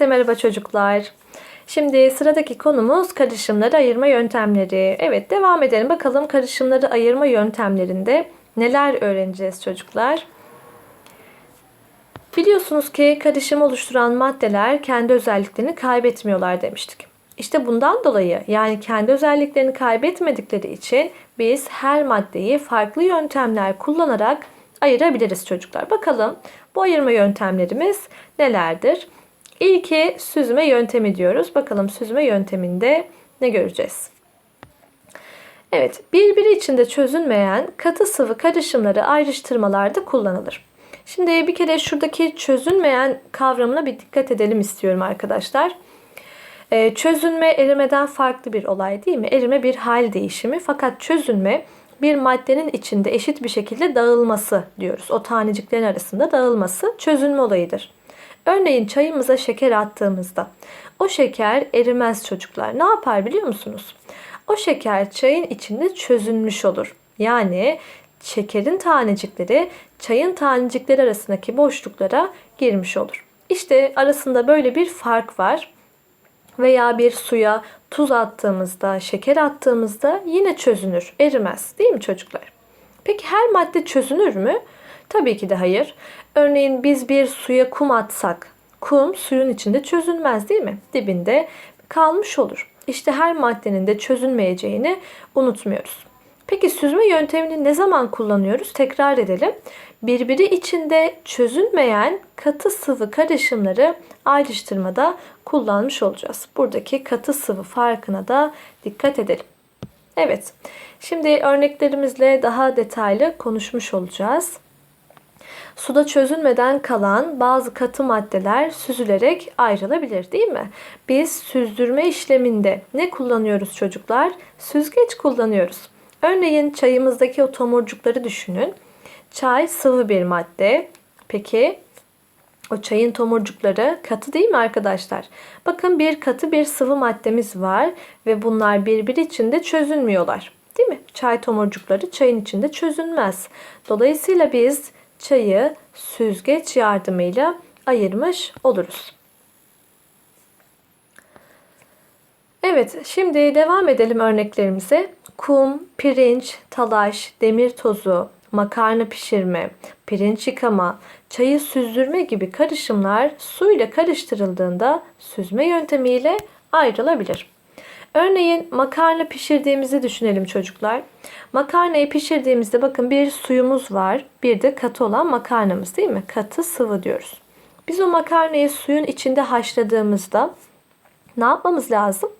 Herkese merhaba çocuklar. Şimdi sıradaki konumuz karışımları ayırma yöntemleri. Evet devam edelim. Bakalım karışımları ayırma yöntemlerinde neler öğreneceğiz çocuklar. Biliyorsunuz ki karışım oluşturan maddeler kendi özelliklerini kaybetmiyorlar demiştik. İşte bundan dolayı yani kendi özelliklerini kaybetmedikleri için biz her maddeyi farklı yöntemler kullanarak ayırabiliriz çocuklar. Bakalım bu ayırma yöntemlerimiz nelerdir? İlki süzme yöntemi diyoruz. Bakalım süzme yönteminde ne göreceğiz? Evet, birbiri içinde çözünmeyen katı sıvı karışımları ayrıştırmalarda kullanılır. Şimdi bir kere şuradaki çözünmeyen kavramına bir dikkat edelim istiyorum arkadaşlar. Ee, çözünme erimeden farklı bir olay değil mi? Erime bir hal değişimi fakat çözünme bir maddenin içinde eşit bir şekilde dağılması diyoruz. O taneciklerin arasında dağılması çözünme olayıdır. Örneğin çayımıza şeker attığımızda o şeker erimez çocuklar. Ne yapar biliyor musunuz? O şeker çayın içinde çözünmüş olur. Yani şekerin tanecikleri çayın tanecikleri arasındaki boşluklara girmiş olur. İşte arasında böyle bir fark var. Veya bir suya tuz attığımızda, şeker attığımızda yine çözünür, erimez. Değil mi çocuklar? Peki her madde çözünür mü? Tabii ki de hayır. Örneğin biz bir suya kum atsak, kum suyun içinde çözünmez değil mi? Dibinde kalmış olur. İşte her maddenin de çözünmeyeceğini unutmuyoruz. Peki süzme yöntemini ne zaman kullanıyoruz? Tekrar edelim. Birbiri içinde çözünmeyen katı sıvı karışımları ayrıştırmada kullanmış olacağız. Buradaki katı sıvı farkına da dikkat edelim. Evet. Şimdi örneklerimizle daha detaylı konuşmuş olacağız. Suda çözünmeden kalan bazı katı maddeler süzülerek ayrılabilir değil mi? Biz süzdürme işleminde ne kullanıyoruz çocuklar? Süzgeç kullanıyoruz. Örneğin çayımızdaki o tomurcukları düşünün. Çay sıvı bir madde. Peki o çayın tomurcukları katı değil mi arkadaşlar? Bakın bir katı bir sıvı maddemiz var ve bunlar birbiri içinde çözünmüyorlar. Değil mi? Çay tomurcukları çayın içinde çözünmez. Dolayısıyla biz çayı süzgeç yardımıyla ayırmış oluruz. Evet, şimdi devam edelim örneklerimize. Kum, pirinç, talaş, demir tozu, makarna pişirme, pirinç yıkama, çayı süzdürme gibi karışımlar suyla karıştırıldığında süzme yöntemiyle ayrılabilir. Örneğin makarna pişirdiğimizi düşünelim çocuklar. Makarnayı pişirdiğimizde bakın bir suyumuz var. Bir de katı olan makarnamız değil mi? Katı sıvı diyoruz. Biz o makarnayı suyun içinde haşladığımızda ne yapmamız lazım?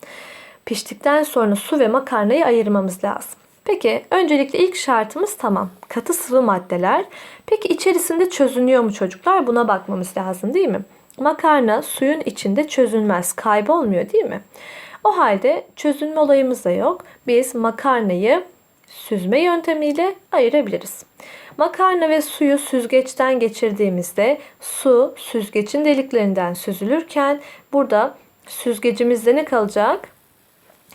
Piştikten sonra su ve makarnayı ayırmamız lazım. Peki öncelikle ilk şartımız tamam. Katı sıvı maddeler. Peki içerisinde çözünüyor mu çocuklar? Buna bakmamız lazım değil mi? Makarna suyun içinde çözünmez, kaybolmuyor değil mi? O halde çözünme olayımız da yok. Biz makarnayı süzme yöntemiyle ayırabiliriz. Makarna ve suyu süzgeçten geçirdiğimizde su süzgecin deliklerinden süzülürken burada süzgecimizde ne kalacak?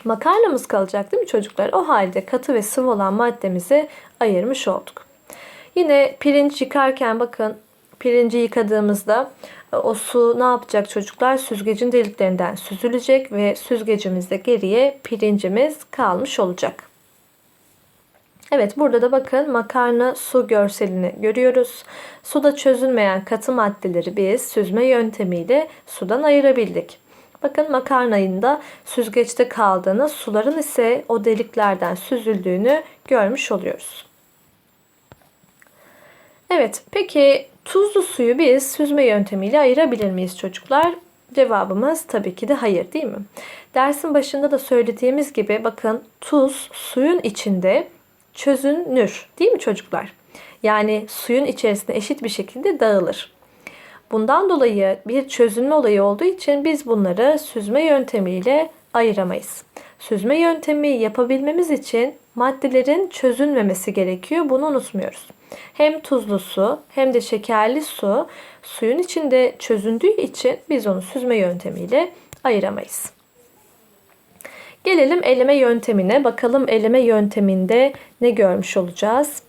Makarnamız kalacak değil mi çocuklar? O halde katı ve sıvı olan maddemizi ayırmış olduk. Yine pirinç yıkarken bakın pirinci yıkadığımızda e, o su ne yapacak çocuklar? Süzgecin deliklerinden süzülecek ve süzgecimizde geriye pirincimiz kalmış olacak. Evet burada da bakın makarna su görselini görüyoruz. Suda çözünmeyen katı maddeleri biz süzme yöntemiyle sudan ayırabildik. Bakın makarnayın da süzgeçte kaldığını, suların ise o deliklerden süzüldüğünü görmüş oluyoruz. Evet, peki tuzlu suyu biz süzme yöntemiyle ayırabilir miyiz çocuklar? Cevabımız tabii ki de hayır değil mi? Dersin başında da söylediğimiz gibi bakın tuz suyun içinde çözünür değil mi çocuklar? Yani suyun içerisinde eşit bir şekilde dağılır. Bundan dolayı bir çözünme olayı olduğu için biz bunları süzme yöntemiyle ayıramayız. Süzme yöntemi yapabilmemiz için maddelerin çözünmemesi gerekiyor. Bunu unutmuyoruz. Hem tuzlu su hem de şekerli su suyun içinde çözündüğü için biz onu süzme yöntemiyle ayıramayız. Gelelim eleme yöntemine. Bakalım eleme yönteminde ne görmüş olacağız?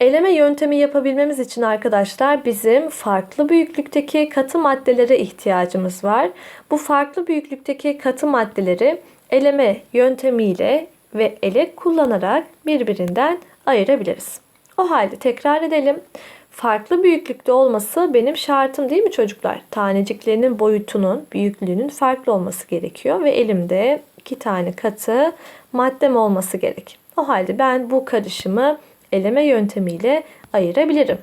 Eleme yöntemi yapabilmemiz için arkadaşlar bizim farklı büyüklükteki katı maddelere ihtiyacımız var. Bu farklı büyüklükteki katı maddeleri eleme yöntemiyle ve elek kullanarak birbirinden ayırabiliriz. O halde tekrar edelim. Farklı büyüklükte olması benim şartım değil mi çocuklar? Taneciklerinin boyutunun, büyüklüğünün farklı olması gerekiyor ve elimde iki tane katı maddem olması gerek. O halde ben bu karışımı eleme yöntemiyle ayırabilirim.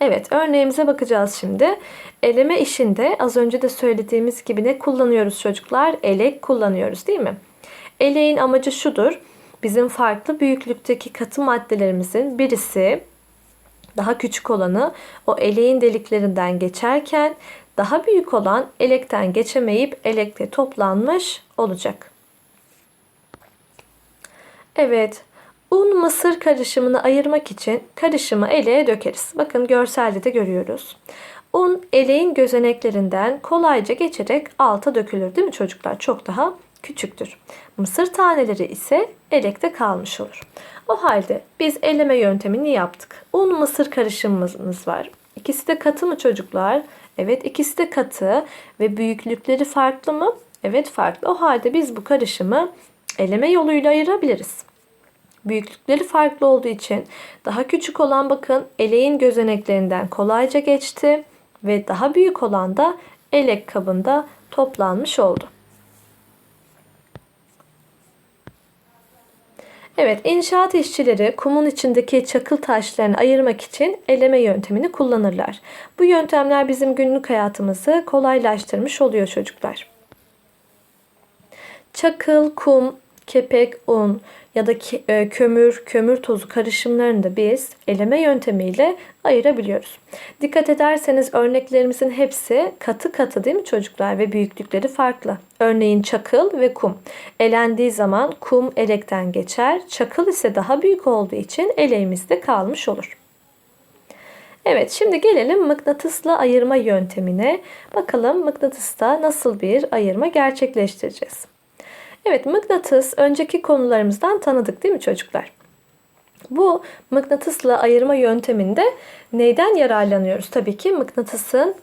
Evet, örneğimize bakacağız şimdi. Eleme işinde az önce de söylediğimiz gibi ne kullanıyoruz çocuklar? Elek kullanıyoruz değil mi? Eleğin amacı şudur. Bizim farklı büyüklükteki katı maddelerimizin birisi daha küçük olanı o eleğin deliklerinden geçerken daha büyük olan elekten geçemeyip elekte toplanmış olacak. Evet, un mısır karışımını ayırmak için karışımı eleğe dökeriz. Bakın görselde de görüyoruz. Un eleğin gözeneklerinden kolayca geçerek alta dökülür değil mi çocuklar? Çok daha küçüktür. Mısır taneleri ise elekte kalmış olur. O halde biz eleme yöntemini yaptık. Un mısır karışımımız var. İkisi de katı mı çocuklar? Evet ikisi de katı ve büyüklükleri farklı mı? Evet farklı. O halde biz bu karışımı eleme yoluyla ayırabiliriz. Büyüklükleri farklı olduğu için daha küçük olan bakın eleğin gözeneklerinden kolayca geçti ve daha büyük olan da elek kabında toplanmış oldu. Evet, inşaat işçileri kumun içindeki çakıl taşlarını ayırmak için eleme yöntemini kullanırlar. Bu yöntemler bizim günlük hayatımızı kolaylaştırmış oluyor çocuklar. Çakıl, kum, kepek, un ya da e, kömür, kömür tozu karışımlarını da biz eleme yöntemiyle ayırabiliyoruz. Dikkat ederseniz örneklerimizin hepsi katı katı değil mi çocuklar ve büyüklükleri farklı. Örneğin çakıl ve kum. Elendiği zaman kum elekten geçer. Çakıl ise daha büyük olduğu için eleğimizde kalmış olur. Evet şimdi gelelim mıknatısla ayırma yöntemine. Bakalım mıknatısta nasıl bir ayırma gerçekleştireceğiz. Evet mıknatıs önceki konularımızdan tanıdık değil mi çocuklar? Bu mıknatısla ayırma yönteminde neyden yararlanıyoruz? Tabii ki mıknatısın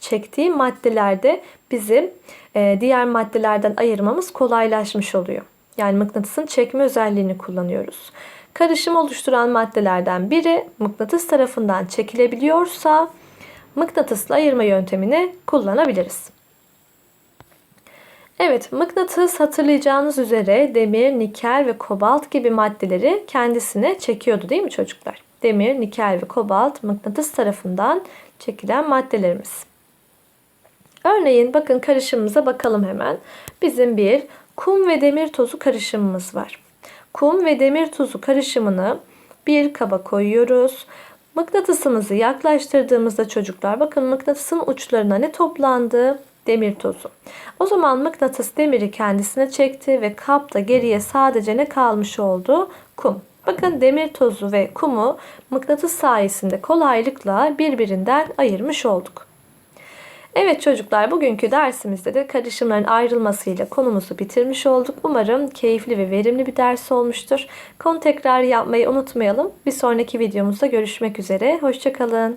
çektiği maddelerde bizim e, diğer maddelerden ayırmamız kolaylaşmış oluyor. Yani mıknatısın çekme özelliğini kullanıyoruz. Karışım oluşturan maddelerden biri mıknatıs tarafından çekilebiliyorsa mıknatısla ayırma yöntemini kullanabiliriz. Evet, mıknatıs hatırlayacağınız üzere demir, nikel ve kobalt gibi maddeleri kendisine çekiyordu değil mi çocuklar? Demir, nikel ve kobalt mıknatıs tarafından çekilen maddelerimiz. Örneğin bakın karışımımıza bakalım hemen. Bizim bir kum ve demir tozu karışımımız var. Kum ve demir tozu karışımını bir kaba koyuyoruz. Mıknatısımızı yaklaştırdığımızda çocuklar bakın mıknatısın uçlarına ne toplandı? Demir tozu. O zaman mıknatıs demiri kendisine çekti ve kapta geriye sadece ne kalmış oldu? Kum. Bakın demir tozu ve kumu mıknatıs sayesinde kolaylıkla birbirinden ayırmış olduk. Evet çocuklar bugünkü dersimizde de karışımların ayrılmasıyla konumuzu bitirmiş olduk. Umarım keyifli ve verimli bir ders olmuştur. Konu tekrar yapmayı unutmayalım. Bir sonraki videomuzda görüşmek üzere. Hoşçakalın.